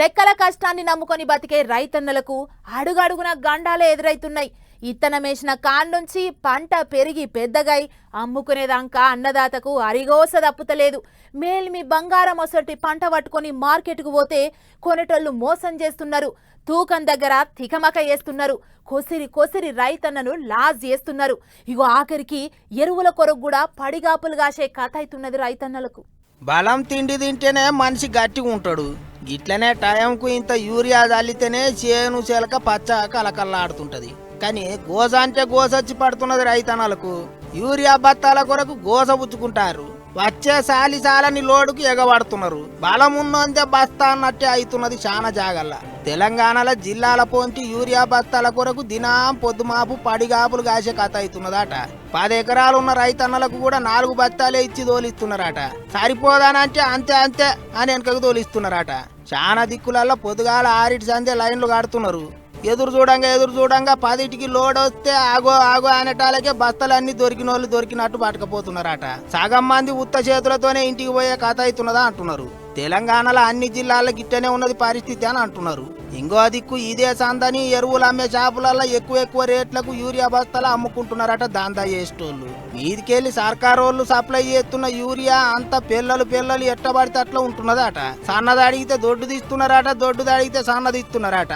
రెక్కల కష్టాన్ని నమ్ముకొని బతికే రైతన్నలకు అడుగడుగున గండాలే ఎదురైతున్నాయి. ఇత్తనమేసిన కాన్నుంచి పంట పెరిగి పెద్దగై అమ్ముకునేదాకా అన్నదాతకు అరిగోస దప్పుతలేదు. మేల్మి బంగారం ఒసటి పంట పట్టుకొని మార్కెట్కు పోతే కొనేటోళ్ళు మోసం చేస్తున్నారు. తూకం దగ్గర తికమక వేస్తున్నారు కొసిరి కొసిరి రైతన్నను లాజ్ చేస్తున్నారు. ఇగో ఆఖరికి ఎరువుల కొరకు కూడా పడిగాపులు కాసే కథ అవుతున్నది రైతన్నలకు. బలం తిండి తింటేనే మనిషి గట్టిగా ఉంటాడు ఇట్లనే టైంకు ఇంత యూరియా చల్లితేనే చేను చేలక పచ్చ కలకల్లాడుతుంటది కానీ గోస అంటే గోసొచ్చి పడుతున్నది రైతనాలకు యూరియా బత్తాల కొరకు గోస పుచ్చుకుంటారు. వచ్చే సాలి సాలని లోడుకు ఎగబడుతున్నారు. బలం ఉన్నంతే బస్తా అన్నట్టే అవుతున్నది చాలా జాగల్ల. తెలంగాణలో జిల్లాల పోంటి యూరియా బస్తాల కొరకు దినాం పొద్దుమాపు పడిగాపులు కాసే కథ అవుతున్నదట పది ఎకరాలున్న రైతన్నలకు కూడా నాలుగు బస్తాలే ఇచ్చి తోలిస్తున్నారట సరిపోదానంటే అంతే అంతే అని వెనకకు తోలిస్తున్నారట చాలా దిక్కులలో పొద్దుగాల ఆరిటి సందే లైన్లు కడుతున్నారు. ఎదురు చూడంగా ఎదురు చూడంగా పదిటికి లోడ్ వస్తే ఆగో ఆగో అనేటాలకే బస్తలన్నీ దొరికిన వాళ్ళు దొరికినట్టు పట్టుకపోతున్నారట. సగం మంది ఉత్త చేతులతోనే ఇంటికి పోయే కథ అవుతున్నదా అంటున్నారు. తెలంగాణలో అన్ని జిల్లాలకు ఇట్టనే ఉన్నది పరిస్థితి అని అంటున్నారు. ఇంకో దిక్కు ఇదే సందని ఎరువులు అమ్మే షాపులలో ఎక్కువ ఎక్కువ రేట్లకు యూరియా బస్తాలు అమ్ముకుంటున్నారట దాందా చేసేటోళ్ళు. మీదికెళ్ళి సర్కారు వాళ్ళు సప్లై చేస్తున్న యూరియా అంత పిల్లలు పిల్లలు ఎట్టబడితే అట్లా ఉంటున్నదట. సన్నది అడిగితే దొడ్డు తీస్తున్నారట దొడ్డు అడిగితే సన్నది ఇస్తున్నారట.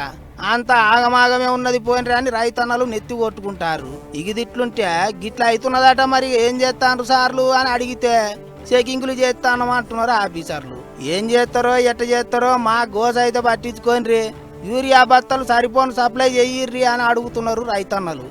అంత ఆగమాగమే ఉన్నది పోయినరా అని రైతన్నలు నెత్తి కొట్టుకుంటారు. ఇగిదిట్లుంటే గిట్ల అవుతున్నదట మరి ఏం చేస్తాను సార్లు అని అడిగితే చెకింగ్లు చేస్తాను అంటున్నారు ఆఫీసర్లు. ఏం చేస్తారో ఎట్ట చేస్తారో మా గోస అయితే పట్టించుకోని యూరియా బత్తలు సరిపోను సప్లై చెయ్యిర్రి అని అడుగుతున్నారు రైతన్నలు.